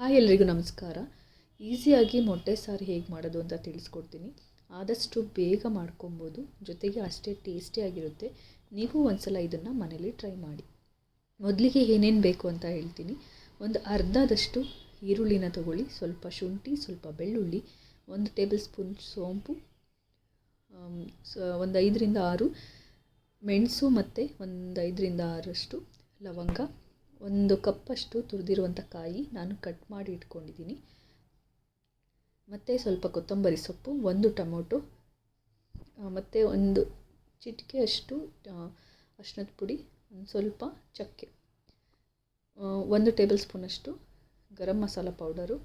Hi ಎಲ್ರಿಗೂ ನಮಸ್ಕಾರ. ಈಸಿಯಾಗಿ ಮೊಟ್ಟೆ ಸಾರು ಹೇಗೆ ಮಾಡೋದು ಅಂತ ತಿಳಿಸ್ಕೊಡ್ತೀನಿ. ಆದಷ್ಟು ಬೇಗ ಮಾಡ್ಕೊಬೋದು. ಜೊತೆಗೆ ಅಷ್ಟೇ ಟೇಸ್ಟಿಯಾಗಿರುತ್ತೆ ನೀವು ಒಂದ್ಸಲ ಇದನ್ನು ಮನೇಲಿ ಟ್ರೈ ಮಾಡಿ. ಮೊದಲಿಗೆ ಏನೇನು ಬೇಕು ಅಂತ ಹೇಳ್ತೀನಿ. ಒಂದು ಅರ್ಧದಷ್ಟು ಈರುಳ್ಳಿನ ತಗೊಳ್ಳಿ. ಸ್ವಲ್ಪ ಶುಂಠಿ, ಸ್ವಲ್ಪ ಬೆಳ್ಳುಳ್ಳಿ, ಒಂದು ಟೇಬಲ್ ಸ್ಪೂನ್ ಸೋಂಪು ಒಂದು ಐದರಿಂದ ಆರು ಮೆಣಸು ಮತ್ತು ಒಂದು ಐದರಿಂದ ಆರಷ್ಟು ಲವಂಗ ಒಂದು ಕಪ್ಪಷ್ಟು ತುರಿದಿರುವಂಥ ಕಾಯಿ ನಾನು ಕಟ್ ಮಾಡಿ ಇಟ್ಕೊಂಡಿದ್ದೀನಿ. ಮತ್ತು ಸ್ವಲ್ಪ ಕೊತ್ತಂಬರಿ ಸೊಪ್ಪು, ಒಂದು ಟೊಮೊಟೊ ಮತ್ತು ಒಂದು ಚಿಟಿಕೆಯಷ್ಟು ಅರಿಶಿನದ ಪುಡಿ, ಒಂದು ಸ್ವಲ್ಪ ಚಕ್ಕೆ ಒಂದು ಟೇಬಲ್ ಸ್ಪೂನಷ್ಟು garam masala powder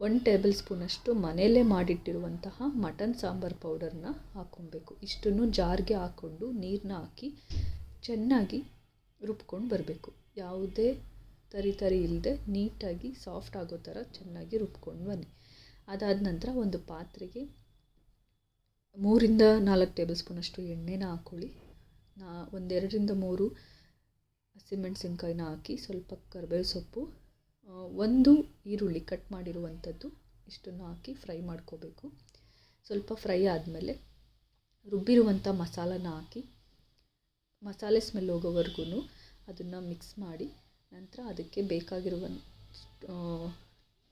one table ಸ್ಪೂನಷ್ಟು ಮನೆಯಲ್ಲೇ ಮಾಡಿಟ್ಟಿರುವಂತಹ ಮಟನ್ ಸಾಂಬಾರು ಪೌಡರ್ನ ಹಾಕ್ಕೊಬೇಕು. ಇಷ್ಟನ್ನು ಜಾರ್ಗೆ ಹಾಕ್ಕೊಂಡು ನೀರನ್ನ ಹಾಕಿ ಚೆನ್ನಾಗಿ ರುಬ್ಕೊಂಡು ಬರಬೇಕು. ಯಾವುದೇ ತರಿ ತರಿ ಇಲ್ಲದೆ ನೀಟಾಗಿ ಸಾಫ್ಟ್ ಆಗೋ ಥರ ಚೆನ್ನಾಗಿ ರುಬ್ಕೊಂಡು ಬನ್ನಿ. ಅದಾದ ನಂತರ ಒಂದು ಪಾತ್ರೆಗೆ ಮೂರಿಂದ ನಾಲ್ಕು ಟೇಬಲ್ ಸ್ಪೂನಷ್ಟು ಎಣ್ಣೆನ ಹಾಕ್ಕೊಳ್ಳಿ ನಾ ಒಂದೆರಡರಿಂದ ಮೂರು ಹಸಿಮೆಣಸಿನ್ಕಾಯಿನ ಹಾಕಿ ಸ್ವಲ್ಪ ಕರ್ಬೇವು ಸೊಪ್ಪು ಒಂದು ಈರುಳ್ಳಿ ಕಟ್ ಮಾಡಿರುವಂಥದ್ದು ಇಷ್ಟನ್ನು ಹಾಕಿ ಫ್ರೈ ಮಾಡ್ಕೋಬೇಕು. ಸ್ವಲ್ಪ ಫ್ರೈ ಆದಮೇಲೆ ರುಬ್ಬಿರುವಂಥ ಮಸಾಲನ ಹಾಕಿ ಮಸಾಲೆ ಸ್ಮೆಲ್ ಹೋಗೋವರೆಗೂ ಅದನ್ನು ಮಿಕ್ಸ್ ಮಾಡಿ ನಂತರ ಅದಕ್ಕೆ ಬೇಕಾಗಿರುವ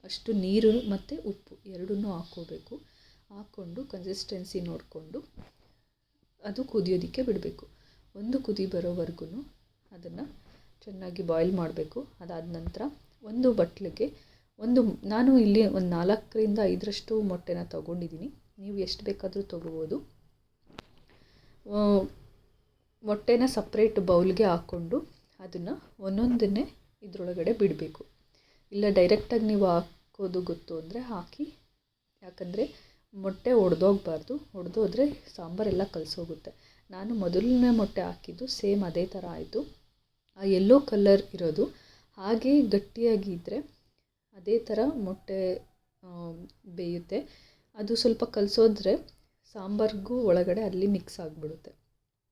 ಅಷ್ಟು ನೀರು ಮತ್ತು ಉಪ್ಪು ಎರಡನ್ನೂ ಹಾಕ್ಕೋಬೇಕು. ಹಾಕ್ಕೊಂಡು ಕನ್ಸಿಸ್ಟೆನ್ಸಿ ನೋಡಿಕೊಂಡು ಅದು ಕುದಿಯೋದಕ್ಕೆ ಬಿಡಬೇಕು. ಒಂದು ಕುದಿ ಬರೋವರೆಗೂ ಅದನ್ನು ಚೆನ್ನಾಗಿ ಬಾಯ್ಲ್ ಮಾಡಬೇಕು. ಅದಾದ ನಂತರ ಒಂದು ಬಟ್ಲಿಗೆ ಒಂದು ನಾನು ಇಲ್ಲಿ ಒಂದು ನಾಲ್ಕರಿಂದ ಐದರಷ್ಟು ಮೊಟ್ಟೆನ ತೊಗೊಂಡಿದ್ದೀನಿ ನೀವು ಎಷ್ಟು ಬೇಕಾದರೂ ತೊಗೋಬೋದು. ಮೊಟ್ಟೆನ ಸಪ್ರೇಟ್ ಬೌಲ್ಗೆ ಹಾಕ್ಕೊಂಡು ಅದನ್ನು ಒಂದೊಂದನ್ನೇ ಇದರೊಳಗಡೆ ಬಿಡಬೇಕು. ಇಲ್ಲ ಡೈರೆಕ್ಟಾಗಿ ನೀವು ಹಾಕೋದು ಗೊತ್ತು ಅಂದರೆ ಹಾಕಿ, ಯಾಕಂದರೆ ಮೊಟ್ಟೆ ಒಡೆದೋಗ್ಬಾರ್ದು ಒಡೆದೋದ್ರೆ ಸಾಂಬಾರೆಲ್ಲ ಕಲಸೋಗುತ್ತೆ. ನಾನು ಮೊದಲನೇ ಮೊಟ್ಟೆ ಹಾಕಿದ್ದು ಸೇಮ್ ಅದೇ ಥರ ಆಯಿತು. ಆ ಯೆಲ್ಲೋ ಕಲರ್ ಇರೋದು. ಹಾಗೆ ಗಟ್ಟಿಯಾಗಿ ಇದ್ದರೆ ಅದೇ ಥರ ಮೊಟ್ಟೆ ಬೇಯುತ್ತೆ. ಅದು ಸ್ವಲ್ಪ ಕಲಸೋದ್ರೆ ಸಾಂಬಾರಿಗೂ ಒಳಗಡೆ ಅಲ್ಲಿ ಮಿಕ್ಸ್ ಆಗಿಬಿಡುತ್ತೆ.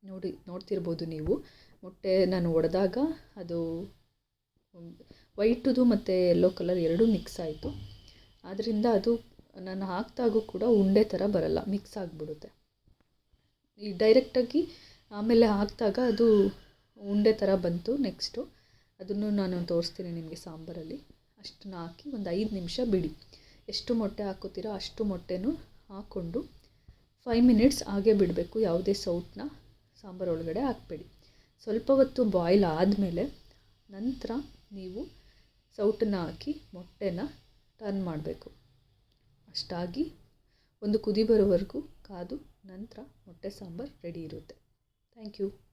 ನೋಡಿ, ನೋಡ್ತಿರ್ಬೋದು ನೀವು. ಮೊಟ್ಟೆ ನಾನು ಒಡೆದಾಗ ಅದು ವೈಟುದು ಮತ್ತು ಯೆಲ್ಲೋ ಕಲರ್ ಎರಡೂ ಮಿಕ್ಸ್ ಆಯಿತು. ಆದ್ದರಿಂದ ಅದು ನಾನು ಹಾಕಿದಾಗೂ ಕೂಡ ಉಂಡೆ ಥರ ಬರಲ್ಲ ಮಿಕ್ಸ್ ಆಗಿಬಿಡುತ್ತೆ. ಈ ಡೈರೆಕ್ಟಾಗಿ ಆಮೇಲೆ ಹಾಕಿದಾಗ ಅದು ಉಂಡೆ ಥರ ಬಂತು ನೆಕ್ಸ್ಟು ಅದನ್ನು ನಾನು ತೋರಿಸ್ತೀನಿ ನಿಮಗೆ ಸಾಂಬಾರಲ್ಲಿ. ಅಷ್ಟನ್ನ ಹಾಕಿ ಒಂದು ಐದು ನಿಮಿಷ ಬಿಡಿ. ಎಷ್ಟು ಮೊಟ್ಟೆ ಹಾಕೋತೀರೋ ಅಷ್ಟು ಮೊಟ್ಟೆನೂ ಹಾಕ್ಕೊಂಡು ಫೈವ್ ಮಿನಿಟ್ಸ್ ಹಾಗೆ ಬಿಡಬೇಕು, ಯಾವುದೇ ಸೌಟನ್ನ ಸಾಂಬಾರು ಒಳಗಡೆ ಹಾಕಬೇಡಿ. ಸ್ವಲ್ಪ ಹೊತ್ತು ಬಾಯ್ಲ್ ಆದಮೇಲೆ ನಂತರ ನೀವು ಸೌಟನ್ನ ಹಾಕಿ ಮೊಟ್ಟೆನ ಟರ್ನ್ ಮಾಡಬೇಕು. ಅಷ್ಟಾಗಿ ಒಂದು ಕುದಿ ಬರೋವರೆಗೂ ಕಾದು ನಂತರ ಮೊಟ್ಟೆ ಸಾಂಬಾರು ರೆಡಿ ಇರುತ್ತೆ. Thank you